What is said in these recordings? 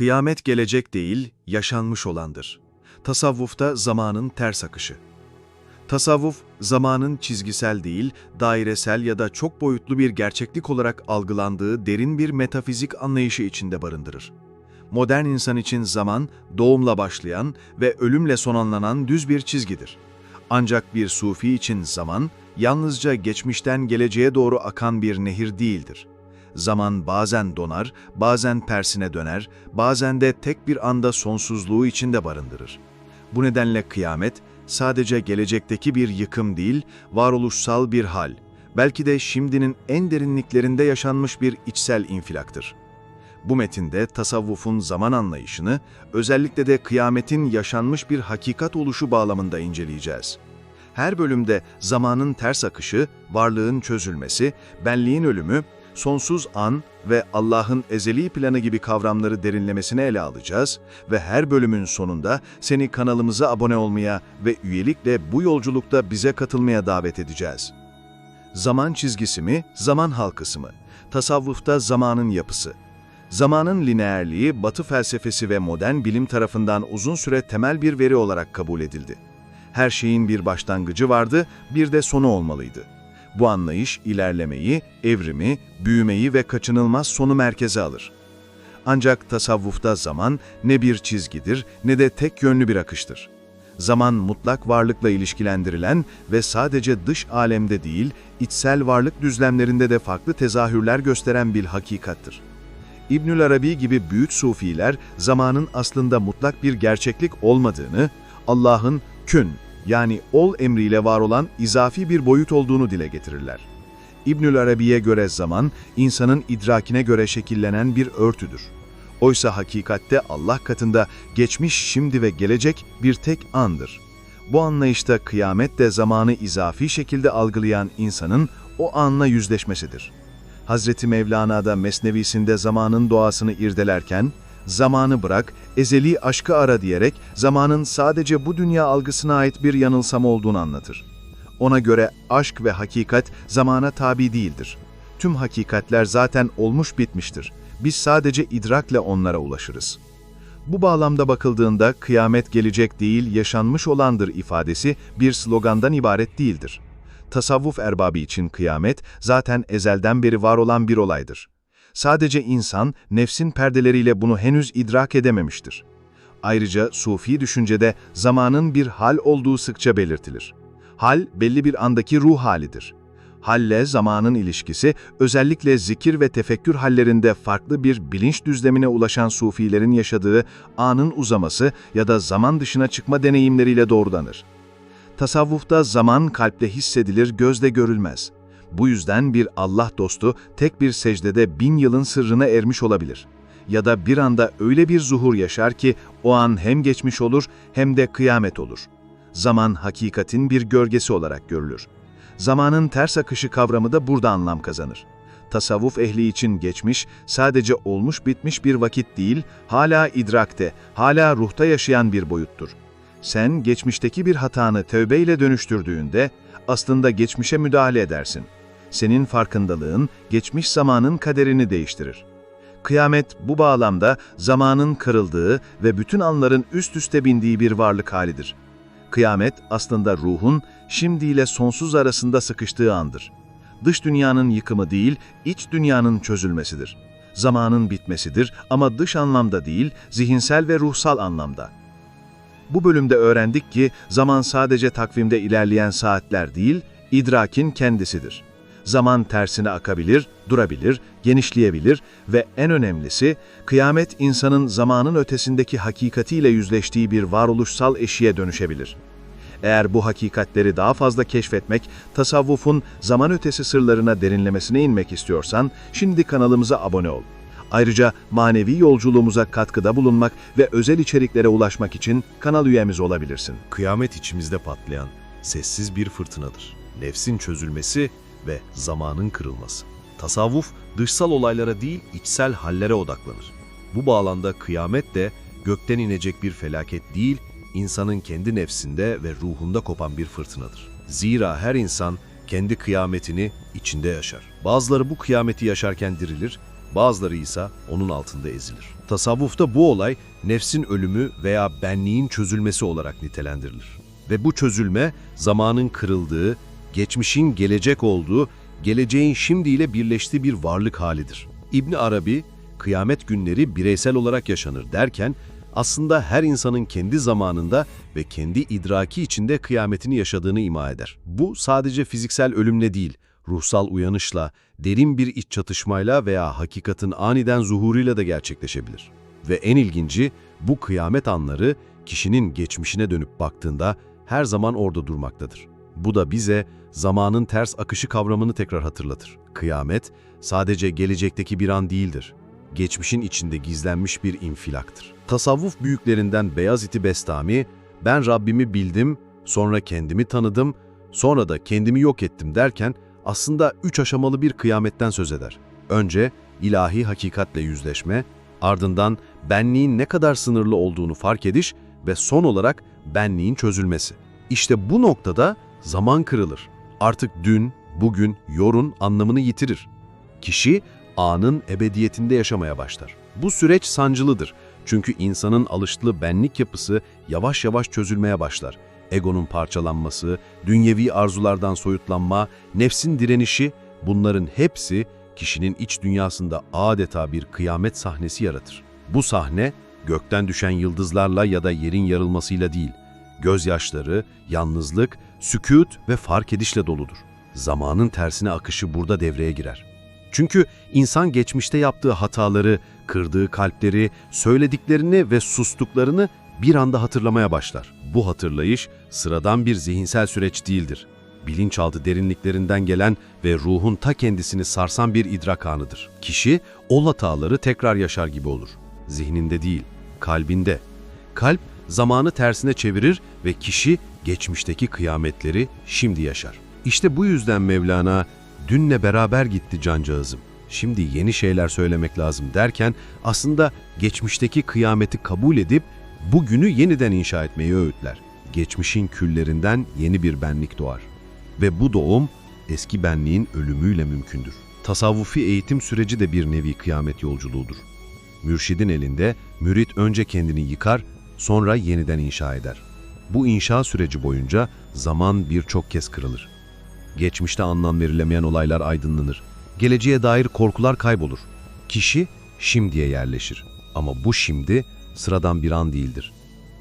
Kıyamet gelecek değil, yaşanmış olandır. Tasavvufta zamanın ters akışı. Tasavvuf, zamanın çizgisel değil, dairesel ya da çok boyutlu bir gerçeklik olarak algılandığı derin bir metafizik anlayışı içinde barındırır. Modern insan için zaman, doğumla başlayan ve ölümle sonlanlanan düz bir çizgidir. Ancak bir sufi için zaman, yalnızca geçmişten geleceğe doğru akan bir nehir değildir. Zaman bazen donar, bazen tersine döner, bazen de tek bir anda sonsuzluğu içinde barındırır. Bu nedenle kıyamet, sadece gelecekteki bir yıkım değil, varoluşsal bir hal, belki de şimdinin en derinliklerinde yaşanmış bir içsel infilaktır. Bu metinde tasavvufun zaman anlayışını, özellikle de kıyametin yaşanmış bir hakikat oluşu bağlamında inceleyeceğiz. Her bölümde zamanın ters akışı, varlığın çözülmesi, benliğin ölümü, sonsuz an ve Allah'ın ezeli planı gibi kavramları derinlemesine ele alacağız ve her bölümün sonunda seni kanalımıza abone olmaya ve üyelikle bu yolculukta bize katılmaya davet edeceğiz. Zaman çizgisi mi, zaman halkası mı? Tasavvufta zamanın yapısı. Zamanın lineerliği, Batı felsefesi ve modern bilim tarafından uzun süre temel bir veri olarak kabul edildi. Her şeyin bir başlangıcı vardı, bir de sonu olmalıydı. Bu anlayış ilerlemeyi, evrimi, büyümeyi ve kaçınılmaz sonu merkeze alır. Ancak tasavvufta zaman ne bir çizgidir ne de tek yönlü bir akıştır. Zaman mutlak varlıkla ilişkilendirilen ve sadece dış alemde değil, içsel varlık düzlemlerinde de farklı tezahürler gösteren bir hakikattır. İbnül Arabi gibi büyük sufiler zamanın aslında mutlak bir gerçeklik olmadığını, Allah'ın kün yani ol emriyle var olan izafi bir boyut olduğunu dile getirirler. İbnül Arabi'ye göre zaman, insanın idrakine göre şekillenen bir örtüdür. Oysa hakikatte Allah katında geçmiş, şimdi ve gelecek bir tek andır. Bu anlayışta kıyamet de zamanı izafi şekilde algılayan insanın o anla yüzleşmesidir. Hazreti Mevlana da Mesnevisinde zamanın doğasını irdelerken, zamanı bırak, ezeli aşkı ara diyerek zamanın sadece bu dünya algısına ait bir yanılsama olduğunu anlatır. Ona göre aşk ve hakikat zamana tabi değildir. Tüm hakikatler zaten olmuş bitmiştir. Biz sadece idrakle onlara ulaşırız. Bu bağlamda bakıldığında kıyamet gelecek değil, yaşanmış olandır ifadesi bir slogandan ibaret değildir. Tasavvuf erbabı için kıyamet zaten ezelden beri var olan bir olaydır. Sadece insan nefsin perdeleriyle bunu henüz idrak edememiştir. Ayrıca sufi düşüncede zamanın bir hal olduğu sıkça belirtilir. Hal belli bir andaki ruh halidir. Halle zamanın ilişkisi özellikle zikir ve tefekkür hallerinde farklı bir bilinç düzlemine ulaşan sufilerin yaşadığı anın uzaması ya da zaman dışına çıkma deneyimleriyle doğrulanır. Tasavvufta zaman kalple hissedilir, gözle görülmez. Bu yüzden bir Allah dostu tek bir secdede bin yılın sırrına ermiş olabilir. Ya da bir anda öyle bir zuhur yaşar ki o an hem geçmiş olur hem de kıyamet olur. Zaman hakikatin bir gölgesi olarak görülür. Zamanın ters akışı kavramı da burada anlam kazanır. Tasavvuf ehli için geçmiş, sadece olmuş bitmiş bir vakit değil, hala idrakte, hala ruhta yaşayan bir boyuttur. Sen geçmişteki bir hatanı tövbeyle dönüştürdüğünde aslında geçmişe müdahale edersin. Senin farkındalığın geçmiş zamanın kaderini değiştirir. Kıyamet bu bağlamda zamanın kırıldığı ve bütün anların üst üste bindiği bir varlık halidir. Kıyamet aslında ruhun şimdiyle sonsuz arasında sıkıştığı andır. Dış dünyanın yıkımı değil, iç dünyanın çözülmesidir. Zamanın bitmesidir ama dış anlamda değil, zihinsel ve ruhsal anlamda. Bu bölümde öğrendik ki zaman sadece takvimde ilerleyen saatler değil, idrakin kendisidir. Zaman tersine akabilir, durabilir, genişleyebilir ve en önemlisi kıyamet insanın zamanın ötesindeki hakikatiyle yüzleştiği bir varoluşsal eşiğe dönüşebilir. Eğer bu hakikatleri daha fazla keşfetmek, tasavvufun zaman ötesi sırlarına derinlemesine inmek istiyorsan, şimdi kanalımıza abone ol. Ayrıca manevi yolculuğumuza katkıda bulunmak ve özel içeriklere ulaşmak için kanal üyemiz olabilirsin. Kıyamet içimizde patlayan sessiz bir fırtınadır. Nefsin çözülmesi ve zamanın kırılması. Tasavvuf dışsal olaylara değil içsel hallere odaklanır. Bu bağlamda kıyamet de gökten inecek bir felaket değil, insanın kendi nefsinde ve ruhunda kopan bir fırtınadır. Zira her insan kendi kıyametini içinde yaşar. Bazıları bu kıyameti yaşarken dirilir, bazıları ise onun altında ezilir. Tasavvufta bu olay nefsin ölümü veya benliğin çözülmesi olarak nitelendirilir. Ve bu çözülme zamanın kırıldığı, geçmişin gelecek olduğu, geleceğin şimdiyle birleştiği bir varlık halidir. İbni Arabi, kıyamet günleri bireysel olarak yaşanır derken, aslında her insanın kendi zamanında ve kendi idraki içinde kıyametini yaşadığını ima eder. Bu sadece fiziksel ölümle değil, ruhsal uyanışla, derin bir iç çatışmayla veya hakikatin aniden zuhuruyla da gerçekleşebilir. Ve en ilginci, bu kıyamet anları kişinin geçmişine dönüp baktığında her zaman orada durmaktadır. Bu da bize zamanın ters akışı kavramını tekrar hatırlatır. Kıyamet sadece gelecekteki bir an değildir. Geçmişin içinde gizlenmiş bir infilaktır. Tasavvuf büyüklerinden Beyazıt-ı Bestami, ben Rabbimi bildim, sonra kendimi tanıdım, sonra da kendimi yok ettim derken aslında üç aşamalı bir kıyametten söz eder. Önce ilahi hakikatle yüzleşme, ardından benliğin ne kadar sınırlı olduğunu fark ediş ve son olarak benliğin çözülmesi. İşte bu noktada zaman kırılır. Artık dün, bugün, yorun anlamını yitirir. Kişi anın ebediyetinde yaşamaya başlar. Bu süreç sancılıdır. Çünkü insanın alıştığı benlik yapısı yavaş yavaş çözülmeye başlar. Egonun parçalanması, dünyevi arzulardan soyutlanma, nefsin direnişi bunların hepsi kişinin iç dünyasında adeta bir kıyamet sahnesi yaratır. Bu sahne gökten düşen yıldızlarla ya da yerin yarılmasıyla değil, gözyaşları, yalnızlık, sükût ve fark edişle doludur. Zamanın tersine akışı burada devreye girer. Çünkü insan geçmişte yaptığı hataları, kırdığı kalpleri, söylediklerini ve sustuklarını bir anda hatırlamaya başlar. Bu hatırlayış sıradan bir zihinsel süreç değildir. Bilinçaltı derinliklerinden gelen ve ruhun ta kendisini sarsan bir idrak anıdır. Kişi o hataları tekrar yaşar gibi olur. Zihninde değil, kalbinde. Kalp zamanı tersine çevirir ve kişi geçmişteki kıyametleri şimdi yaşar. İşte bu yüzden Mevlana dünle beraber gitti cancağızım. Şimdi yeni şeyler söylemek lazım derken aslında geçmişteki kıyameti kabul edip bugünü yeniden inşa etmeyi öğütler. Geçmişin küllerinden yeni bir benlik doğar. Ve bu doğum eski benliğin ölümüyle mümkündür. Tasavvufi eğitim süreci de bir nevi kıyamet yolculuğudur. Mürşidin elinde mürit önce kendini yıkar, sonra yeniden inşa eder. Bu inşa süreci boyunca zaman birçok kez kırılır. Geçmişte anlam verilemeyen olaylar aydınlanır. Geleceğe dair korkular kaybolur. Kişi şimdiye yerleşir. Ama bu şimdi sıradan bir an değildir.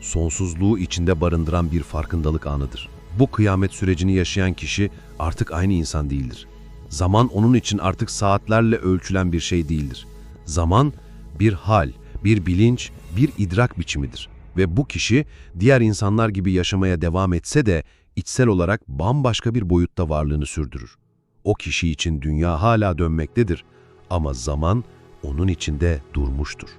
Sonsuzluğu içinde barındıran bir farkındalık anıdır. Bu kıyamet sürecini yaşayan kişi artık aynı insan değildir. Zaman onun için artık saatlerle ölçülen bir şey değildir. Zaman bir hal, bir bilinç, bir idrak biçimidir. Ve bu kişi diğer insanlar gibi yaşamaya devam etse de içsel olarak bambaşka bir boyutta varlığını sürdürür. O kişi için dünya hala dönmektedir ama zaman onun içinde durmuştur.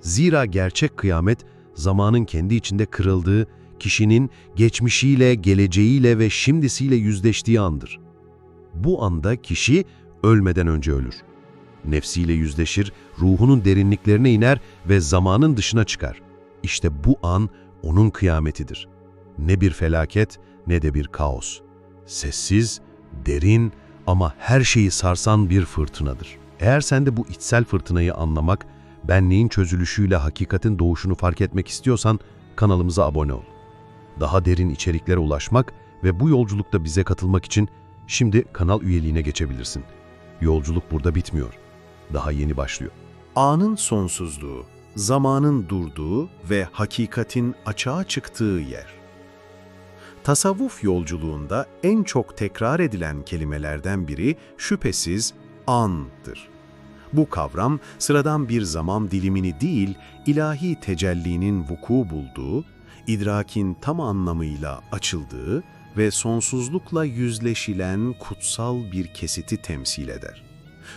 Zira gerçek kıyamet zamanın kendi içinde kırıldığı, kişinin geçmişiyle, geleceğiyle ve şimdisiyle yüzleştiği andır. Bu anda kişi ölmeden önce ölür. Nefsiyle yüzleşir, ruhunun derinliklerine iner ve zamanın dışına çıkar. İşte bu an onun kıyametidir. Ne bir felaket ne de bir kaos. Sessiz, derin ama her şeyi sarsan bir fırtınadır. Eğer sen de bu içsel fırtınayı anlamak, benliğin çözülüşüyle hakikatin doğuşunu fark etmek istiyorsan kanalımıza abone ol. Daha derin içeriklere ulaşmak ve bu yolculukta bize katılmak için şimdi kanal üyeliğine geçebilirsin. Yolculuk burada bitmiyor. Daha yeni başlıyor. Anın sonsuzluğu, zamanın durduğu ve hakikatin açığa çıktığı yer. Tasavvuf yolculuğunda en çok tekrar edilen kelimelerden biri şüphesiz andır. Bu kavram sıradan bir zaman dilimini değil, ilahi tecellinin vuku bulduğu, idrakin tam anlamıyla açıldığı ve sonsuzlukla yüzleşilen kutsal bir kesiti temsil eder.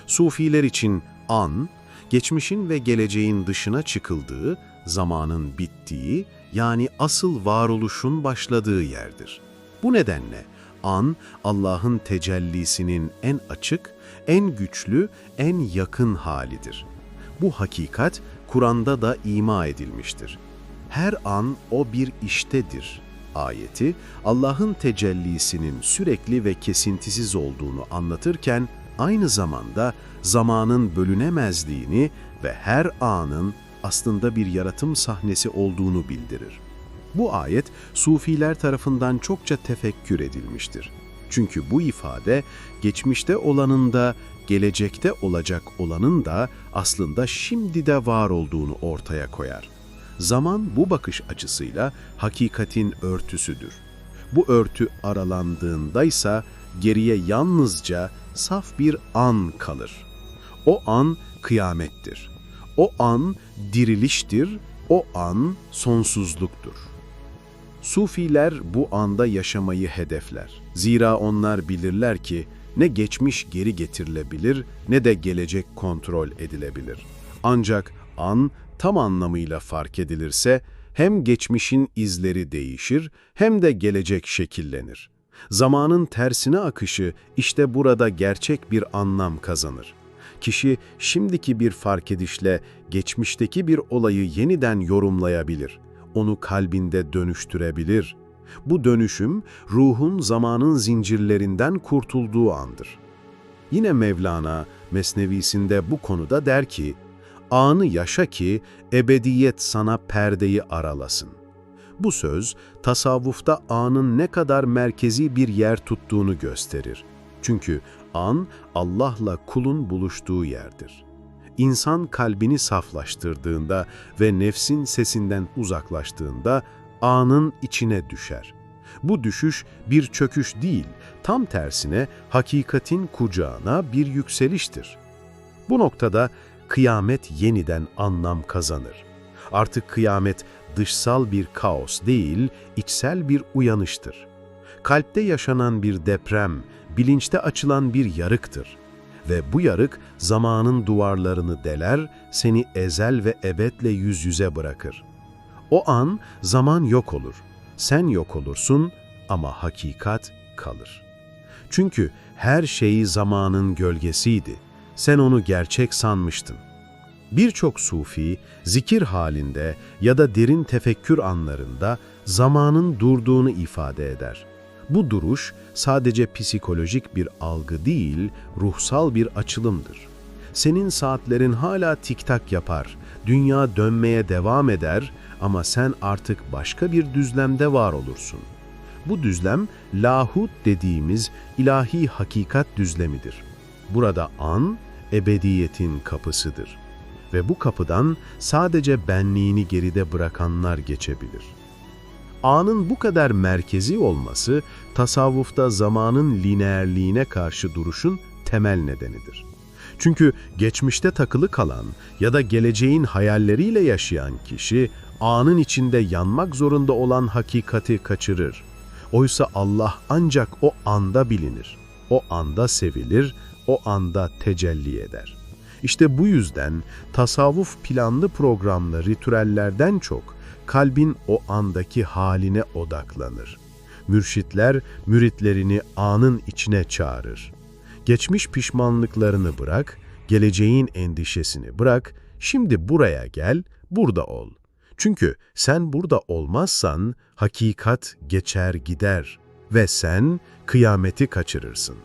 Sufiler için an, geçmişin ve geleceğin dışına çıkıldığı, zamanın bittiği, yani asıl varoluşun başladığı yerdir. Bu nedenle an, Allah'ın tecellisinin en açık, en güçlü, en yakın halidir. Bu hakikat, Kur'an'da da ima edilmiştir. Her an o bir iştedir. Ayeti, Allah'ın tecellisinin sürekli ve kesintisiz olduğunu anlatırken, aynı zamanda zamanın bölünemezliğini ve her anın aslında bir yaratım sahnesi olduğunu bildirir. Bu ayet Sufiler tarafından çokça tefekkür edilmiştir. Çünkü bu ifade geçmişte olanın da gelecekte olacak olanın da aslında şimdi de var olduğunu ortaya koyar. Zaman bu bakış açısıyla hakikatin örtüsüdür. Bu örtü aralandığında ise geriye yalnızca saf bir an kalır. O an kıyamettir. O an diriliştir. O an sonsuzluktur. Sufiler bu anda yaşamayı hedefler. Zira onlar bilirler ki ne geçmiş geri getirilebilir ne de gelecek kontrol edilebilir. Ancak an tam anlamıyla fark edilirse hem geçmişin izleri değişir hem de gelecek şekillenir. Zamanın tersine akışı işte burada gerçek bir anlam kazanır. Kişi şimdiki bir fark edişle geçmişteki bir olayı yeniden yorumlayabilir. Onu kalbinde dönüştürebilir. Bu dönüşüm ruhun zamanın zincirlerinden kurtulduğu andır. Yine Mevlana Mesnevisinde bu konuda der ki, anı yaşa ki ebediyet sana perdeyi aralasın. Bu söz tasavvufta anın ne kadar merkezi bir yer tuttuğunu gösterir. Çünkü an Allah'la kulun buluştuğu yerdir. İnsan kalbini saflaştırdığında ve nefsin sesinden uzaklaştığında anın içine düşer. Bu düşüş bir çöküş değil, tam tersine hakikatin kucağına bir yükseliştir. Bu noktada kıyamet yeniden anlam kazanır. Artık kıyamet dışsal bir kaos değil, içsel bir uyanıştır. Kalpte yaşanan bir deprem, bilinçte açılan bir yarıktır. Ve bu yarık zamanın duvarlarını deler, seni ezel ve ebedle yüz yüze bırakır. O an zaman yok olur. Sen yok olursun ama hakikat kalır. Çünkü her şeyi zamanın gölgesiydi. Sen onu gerçek sanmıştın. Birçok sufi zikir halinde ya da derin tefekkür anlarında zamanın durduğunu ifade eder. Bu duruş sadece psikolojik bir algı değil, ruhsal bir açılımdır. Senin saatlerin hala tiktak yapar, dünya dönmeye devam eder ama sen artık başka bir düzlemde var olursun. Bu düzlem lahut dediğimiz ilahi hakikat düzlemidir. Burada an, ebediyetin kapısıdır. Ve bu kapıdan sadece benliğini geride bırakanlar geçebilir. Anın bu kadar merkezi olması, tasavvufta zamanın lineerliğine karşı duruşun temel nedenidir. Çünkü geçmişte takılı kalan ya da geleceğin hayalleriyle yaşayan kişi, anın içinde yanmak zorunda olan hakikati kaçırır. Oysa Allah ancak o anda bilinir, o anda sevilir, o anda tecelli eder. İşte bu yüzden tasavvuf planlı programlı ritüellerden çok kalbin o andaki haline odaklanır. Mürşitler müritlerini anın içine çağırır. Geçmiş pişmanlıklarını bırak, geleceğin endişesini bırak, şimdi buraya gel, burada ol. Çünkü sen burada olmazsan hakikat geçer gider ve sen kıyameti kaçırırsın.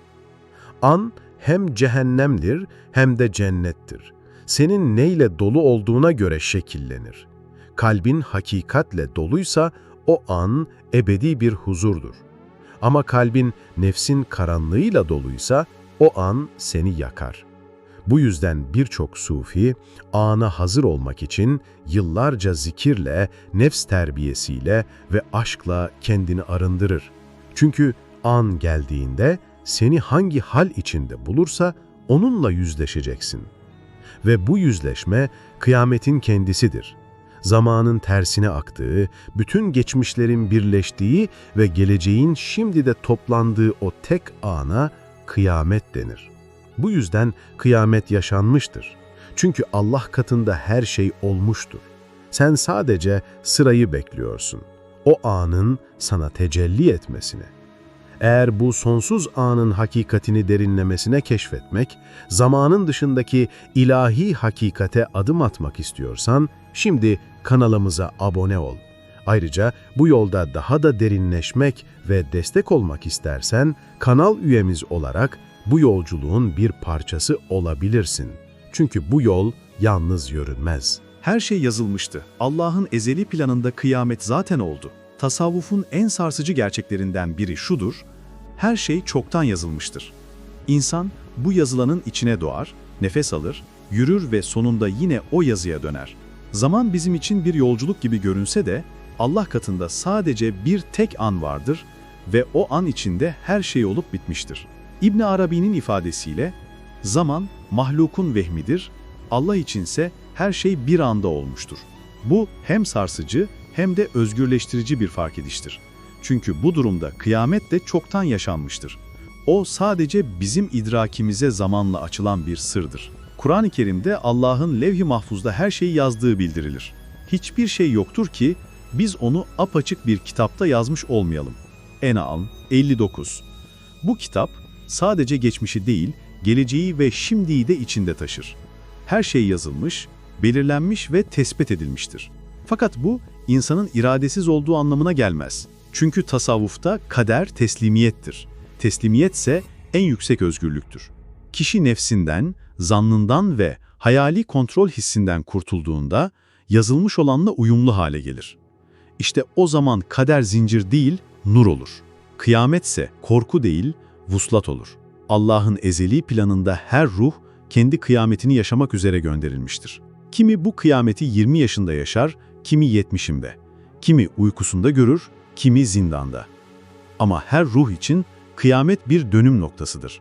An hem cehennemdir hem de cennettir. Senin neyle dolu olduğuna göre şekillenir. Kalbin hakikatle doluysa o an ebedi bir huzurdur. Ama kalbin nefsin karanlığıyla doluysa o an seni yakar. Bu yüzden birçok sufi ana hazır olmak için yıllarca zikirle, nefs terbiyesiyle ve aşkla kendini arındırır. Çünkü an geldiğinde seni hangi hal içinde bulursa onunla yüzleşeceksin. Ve bu yüzleşme kıyametin kendisidir. Zamanın tersine aktığı, bütün geçmişlerin birleştiği ve geleceğin şimdi de toplandığı o tek ana kıyamet denir. Bu yüzden kıyamet yaşanmıştır. Çünkü Allah katında her şey olmuştur. Sen sadece sırayı bekliyorsun. O anın sana tecelli etmesine. Eğer bu sonsuz anın hakikatini derinlemesine keşfetmek, zamanın dışındaki ilahi hakikate adım atmak istiyorsan, şimdi kanalımıza abone ol. Ayrıca bu yolda daha da derinleşmek ve destek olmak istersen, kanal üyemiz olarak Bu yolculuğun bir parçası olabilirsin. Çünkü bu yol yalnız yürünmez. Her şey yazılmıştı. Allah'ın ezeli planında kıyamet zaten oldu. Tasavvufun en sarsıcı gerçeklerinden biri şudur, her şey çoktan yazılmıştır. İnsan bu yazılanın içine doğar, nefes alır, yürür ve sonunda yine o yazıya döner. Zaman bizim için bir yolculuk gibi görünse de Allah katında sadece bir tek an vardır ve o an içinde her şey olup bitmiştir. İbn Arabi'nin ifadesiyle zaman mahlukun vehmidir, Allah içinse her şey bir anda olmuştur. Bu hem sarsıcı hem de özgürleştirici bir fark ediştir. Çünkü bu durumda kıyamet de çoktan yaşanmıştır. O sadece bizim idrakimize zamanla açılan bir sırdır. Kur'an-ı Kerim'de Allah'ın levh-i mahfuzda her şeyi yazdığı bildirilir. Hiçbir şey yoktur ki biz onu apaçık bir kitapta yazmış olmayalım. En'am 59 Bu kitap sadece geçmişi değil, geleceği ve şimdiyi de içinde taşır. Her şey yazılmış, belirlenmiş ve tespit edilmiştir. Fakat bu insanın iradesiz olduğu anlamına gelmez. Çünkü tasavvufta kader teslimiyettir. Teslimiyet ise en yüksek özgürlüktür. Kişi nefsinden, zannından ve hayali kontrol hissinden kurtulduğunda yazılmış olanla uyumlu hale gelir. İşte o zaman kader zincir değil, nur olur. Kıyametse korku değil, vuslat olur. Allah'ın ezeli planında her ruh kendi kıyametini yaşamak üzere gönderilmiştir. Kimi bu kıyameti 20 yaşında yaşar, kimi 70'inde. Kimi uykusunda görür, kimi zindanda. Ama her ruh için kıyamet bir dönüm noktasıdır.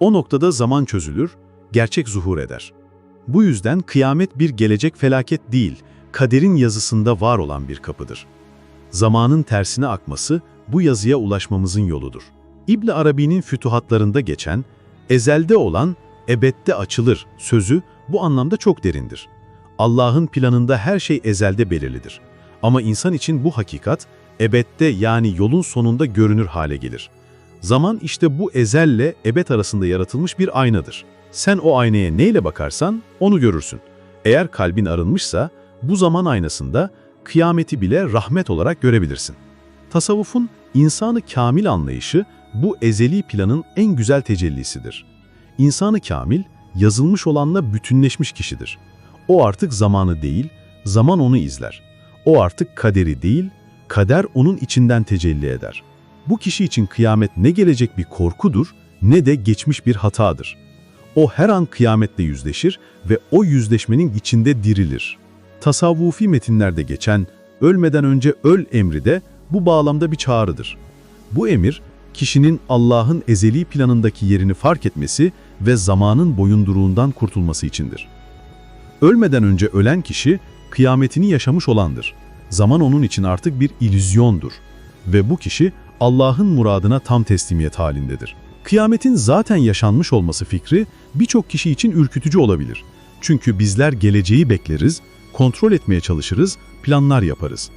O noktada zaman çözülür, gerçek zuhur eder. Bu yüzden kıyamet bir gelecek felaket değil, kaderin yazısında var olan bir kapıdır. Zamanın tersine akması bu yazıya ulaşmamızın yoludur. İbn Arabi'nin fütuhatlarında geçen, ezelde olan ebedde açılır sözü bu anlamda çok derindir. Allah'ın planında her şey ezelde belirlidir. Ama insan için bu hakikat ebedde yani yolun sonunda görünür hale gelir. Zaman işte bu ezelle ebed arasında yaratılmış bir aynadır. Sen o aynaya neyle bakarsan onu görürsün. Eğer kalbin arınmışsa bu zaman aynasında kıyameti bile rahmet olarak görebilirsin. Tasavvufun insanı kamil anlayışı bu ezeli planın en güzel tecellisidir. İnsanı kamil, yazılmış olanla bütünleşmiş kişidir. O artık zamanı değil, zaman onu izler. O artık kaderi değil, kader onun içinden tecelli eder. Bu kişi için kıyamet ne gelecek bir korkudur, ne de geçmiş bir hatadır. O her an kıyametle yüzleşir ve o yüzleşmenin içinde dirilir. Tasavvufi metinlerde geçen ölmeden önce öl emri de bu bağlamda bir çağrıdır. Bu emir, kişinin Allah'ın ezeli planındaki yerini fark etmesi ve zamanın boyunduruğundan kurtulması içindir. Ölmeden önce ölen kişi, kıyametini yaşamış olandır. Zaman onun için artık bir ilüzyondur. Ve bu kişi, Allah'ın muradına tam teslimiyet halindedir. Kıyametin zaten yaşanmış olması fikri, birçok kişi için ürkütücü olabilir. Çünkü bizler geleceği bekleriz, kontrol etmeye çalışırız, planlar yaparız.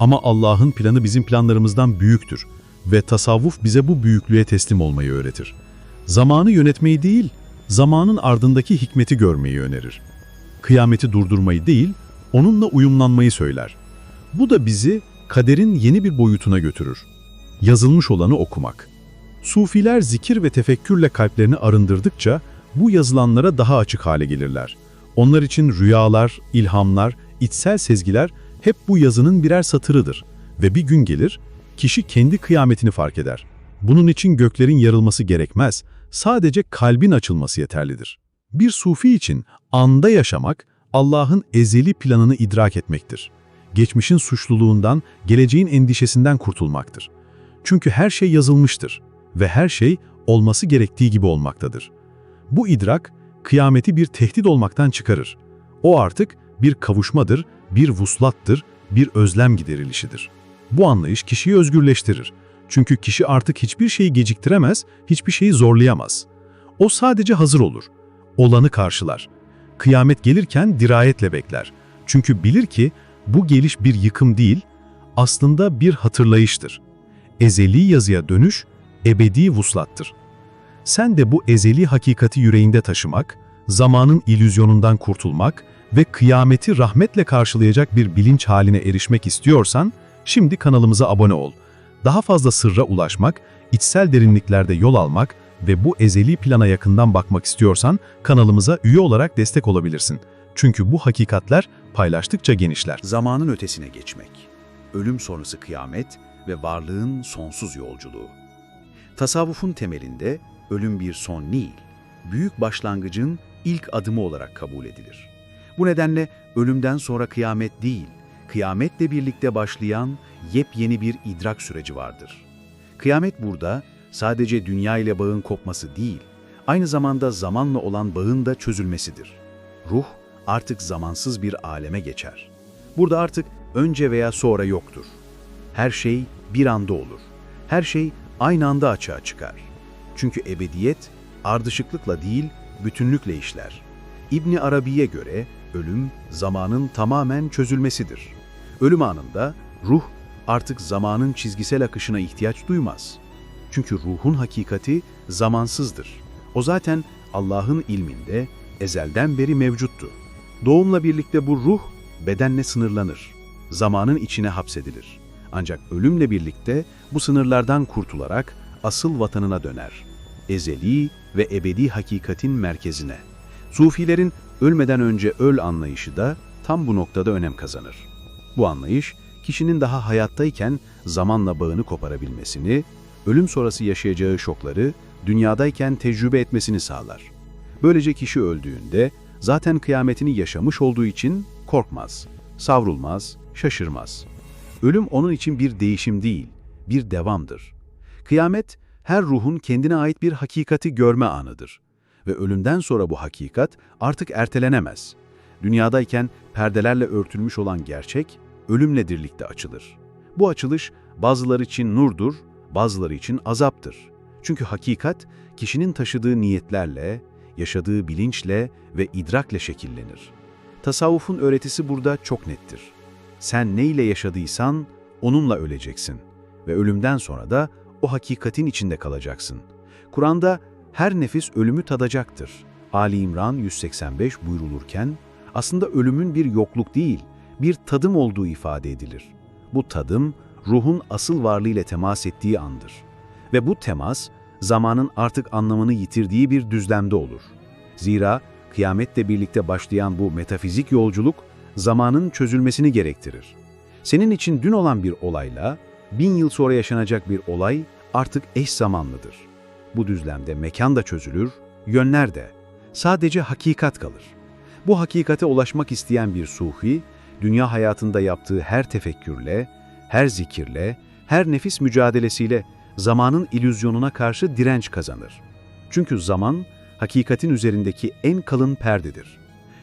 Ama Allah'ın planı bizim planlarımızdan büyüktür ve tasavvuf bize bu büyüklüğe teslim olmayı öğretir. Zamanı yönetmeyi değil, zamanın ardındaki hikmeti görmeyi önerir. Kıyameti durdurmayı değil, onunla uyumlanmayı söyler. Bu da bizi kaderin yeni bir boyutuna götürür. Yazılmış olanı okumak. Sufiler zikir ve tefekkürle kalplerini arındırdıkça bu yazılanlara daha açık hale gelirler. Onlar için rüyalar, ilhamlar, içsel sezgiler hep bu yazının birer satırıdır ve bir gün gelir, kişi kendi kıyametini fark eder. Bunun için göklerin yarılması gerekmez, sadece kalbin açılması yeterlidir. Bir sufi için anda yaşamak, Allah'ın ezeli planını idrak etmektir. Geçmişin suçluluğundan, geleceğin endişesinden kurtulmaktır. Çünkü her şey yazılmıştır ve her şey olması gerektiği gibi olmaktadır. Bu idrak, kıyameti bir tehdit olmaktan çıkarır. O artık bir kavuşmadır, bir vuslattır, bir özlem giderilişidir. Bu anlayış kişiyi özgürleştirir. Çünkü kişi artık hiçbir şeyi geciktiremez, hiçbir şeyi zorlayamaz. O sadece hazır olur. Olanı karşılar. Kıyamet gelirken dirayetle bekler. Çünkü bilir ki bu geliş bir yıkım değil, aslında bir hatırlayıştır. Ezeli yazıya dönüş, ebedi vuslattır. Sen de bu ezeli hakikati yüreğinde taşımak, zamanın ilüzyonundan kurtulmak ve kıyameti rahmetle karşılayacak bir bilinç haline erişmek istiyorsan, şimdi kanalımıza abone ol. Daha fazla sırra ulaşmak, içsel derinliklerde yol almak ve bu ezeli plana yakından bakmak istiyorsan kanalımıza üye olarak destek olabilirsin. Çünkü bu hakikatler paylaştıkça genişler. Zamanın ötesine geçmek, ölüm sonrası kıyamet ve varlığın sonsuz yolculuğu. Tasavvufun temelinde ölüm bir son değil, büyük başlangıcın ilk adımı olarak kabul edilir. Bu nedenle ölümden sonra kıyamet değil, kıyametle birlikte başlayan yepyeni bir idrak süreci vardır. Kıyamet burada sadece dünya ile bağın kopması değil, aynı zamanda zamanla olan bağın da çözülmesidir. Ruh artık zamansız bir aleme geçer. Burada artık önce veya sonra yoktur. Her şey bir anda olur. Her şey aynı anda açığa çıkar. Çünkü ebediyet ardışıklıkla değil, bütünlükle işler. İbni Arabi'ye göre ölüm zamanın tamamen çözülmesidir. Ölüm anında ruh artık zamanın çizgisel akışına ihtiyaç duymaz. Çünkü ruhun hakikati zamansızdır. O zaten Allah'ın ilminde ezelden beri mevcuttu. Doğumla birlikte bu ruh bedenle sınırlanır. Zamanın içine hapsedilir. Ancak ölümle birlikte bu sınırlardan kurtularak asıl vatanına döner. Ezeli ve ebedi hakikatin merkezine. Sufilerin ölmeden önce öl anlayışı da tam bu noktada önem kazanır. Bu anlayış, kişinin daha hayattayken zamanla bağını koparabilmesini, ölüm sonrası yaşayacağı şokları dünyadayken tecrübe etmesini sağlar. Böylece kişi öldüğünde zaten kıyametini yaşamış olduğu için korkmaz, savrulmaz, şaşırmaz. Ölüm onun için bir değişim değil, bir devamdır. Kıyamet, her ruhun kendine ait bir hakikati görme anıdır. Ve ölümden sonra bu hakikat artık ertelenemez. Dünyadayken perdelerle örtülmüş olan gerçek, ölümle birlikte açılır. Bu açılış bazıları için nurdur, bazıları için azaptır. Çünkü hakikat, kişinin taşıdığı niyetlerle, yaşadığı bilinçle ve idrakle şekillenir. Tasavvufun öğretisi burada çok nettir. Sen ne ile yaşadıysan onunla öleceksin ve ölümden sonra da o hakikatin içinde kalacaksın. Kur'an'da her nefis ölümü tadacaktır. Ali İmran 185 buyrulurken aslında ölümün bir yokluk değil, bir tadım olduğu ifade edilir. Bu tadım ruhun asıl varlığıyla temas ettiği andır. Ve bu temas zamanın artık anlamını yitirdiği bir düzlemde olur. Zira kıyametle birlikte başlayan bu metafizik yolculuk zamanın çözülmesini gerektirir. Senin için dün olan bir olayla bin yıl sonra yaşanacak bir olay artık eş zamanlıdır. Bu düzlemde mekan da çözülür, yönler de. Sadece hakikat kalır. Bu hakikate ulaşmak isteyen bir suhi, dünya hayatında yaptığı her tefekkürle, her zikirle, her nefis mücadelesiyle zamanın ilüzyonuna karşı direnç kazanır. Çünkü zaman, hakikatin üzerindeki en kalın perdedir.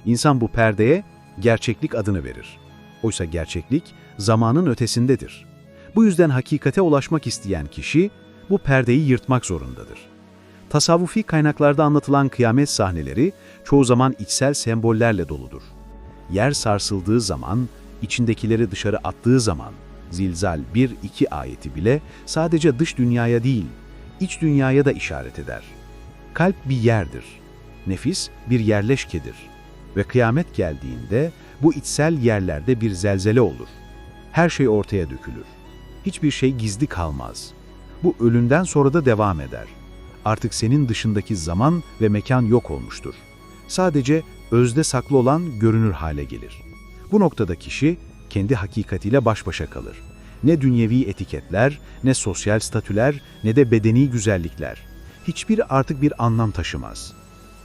İnsan bu perdeye gerçeklik adını verir. Oysa gerçeklik zamanın ötesindedir. Bu yüzden hakikate ulaşmak isteyen kişi bu perdeyi yırtmak zorundadır. Tasavvufi kaynaklarda anlatılan kıyamet sahneleri çoğu zaman içsel sembollerle doludur. Yer sarsıldığı zaman, içindekileri dışarı attığı zaman, Zilzal 1-2 ayeti bile sadece dış dünyaya değil, iç dünyaya da işaret eder. Kalp bir yerdir. Nefis bir yerleşkedir. Ve kıyamet geldiğinde bu içsel yerlerde bir zelzele olur. Her şey ortaya dökülür. Hiçbir şey gizli kalmaz. Bu ölümden sonra da devam eder. Artık senin dışındaki zaman ve mekan yok olmuştur. Sadece özde saklı olan görünür hale gelir. Bu noktada kişi kendi hakikatiyle baş başa kalır. Ne dünyevi etiketler, ne sosyal statüler, ne de bedeni güzellikler. Hiçbiri artık bir anlam taşımaz.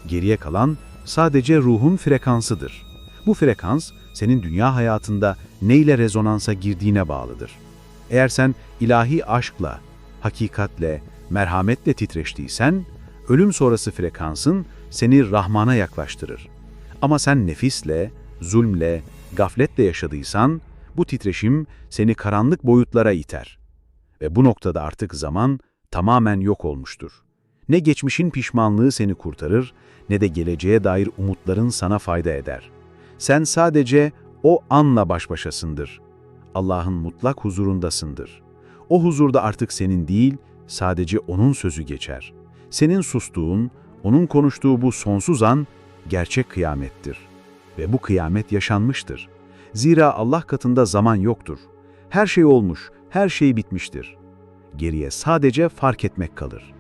Geriye kalan sadece ruhun frekansıdır. Bu frekans senin dünya hayatında neyle rezonansa girdiğine bağlıdır. Eğer sen ilahi aşkla, hakikatle, merhametle titreştiysen, ölüm sonrası frekansın seni Rahman'a yaklaştırır. Ama sen nefisle, zulmle, gafletle yaşadıysan, bu titreşim seni karanlık boyutlara iter. Ve bu noktada artık zaman tamamen yok olmuştur. Ne geçmişin pişmanlığı seni kurtarır, ne de geleceğe dair umutların sana fayda eder. Sen sadece o anla baş başasındır. Allah'ın mutlak huzurundasındır. O huzurda artık senin değil, sadece O'nun sözü geçer. Senin sustuğun, O'nun konuştuğu bu sonsuz an, gerçek kıyamettir. Ve bu kıyamet yaşanmıştır. Zira Allah katında zaman yoktur. Her şey olmuş, her şey bitmiştir. Geriye sadece fark etmek kalır.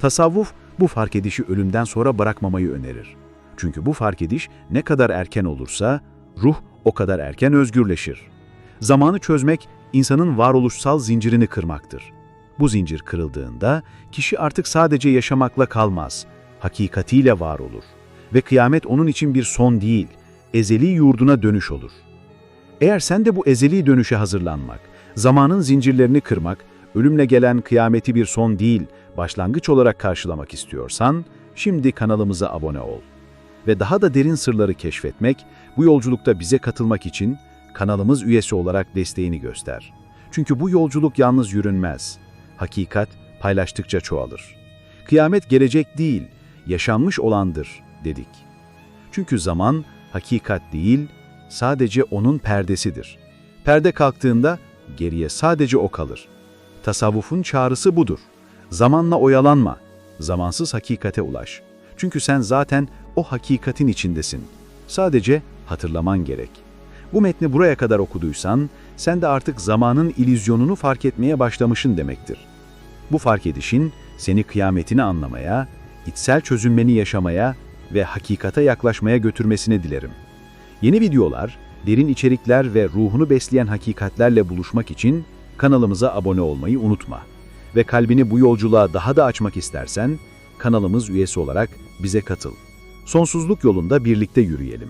Tasavvuf bu fark edişi ölümden sonra bırakmamayı önerir. Çünkü bu fark ediş ne kadar erken olursa ruh o kadar erken özgürleşir. Zamanı çözmek insanın varoluşsal zincirini kırmaktır. Bu zincir kırıldığında kişi artık sadece yaşamakla kalmaz, hakikatiyle var olur. Ve kıyamet onun için bir son değil, ezeli yurduna dönüş olur. Eğer sen de bu ezeli dönüşe hazırlanmak, zamanın zincirlerini kırmak, ölümle gelen kıyameti bir son değil, başlangıç olarak karşılamak istiyorsan, şimdi kanalımıza abone ol. Ve daha da derin sırları keşfetmek, bu yolculukta bize katılmak için kanalımız üyesi olarak desteğini göster. Çünkü bu yolculuk yalnız yürünmez. Hakikat paylaştıkça çoğalır. Kıyamet gelecek değil, yaşanmış olandır dedik. Çünkü zaman hakikat değil, sadece onun perdesidir. Perde kalktığında geriye sadece o kalır. Tasavvufun çağrısı budur. Zamanla oyalanma, zamansız hakikate ulaş. Çünkü sen zaten o hakikatin içindesin. Sadece hatırlaman gerek. Bu metni buraya kadar okuduysan, sen de artık zamanın ilüzyonunu fark etmeye başlamışın demektir. Bu fark edişin seni kıyametini anlamaya, içsel çözünmeni yaşamaya ve hakikate yaklaşmaya götürmesini dilerim. Yeni videolar, derin içerikler ve ruhunu besleyen hakikatlerle buluşmak için kanalımıza abone olmayı unutma. Ve kalbini bu yolculuğa daha da açmak istersen, kanalımız üyesi olarak bize katıl. Sonsuzluk yolunda birlikte yürüyelim.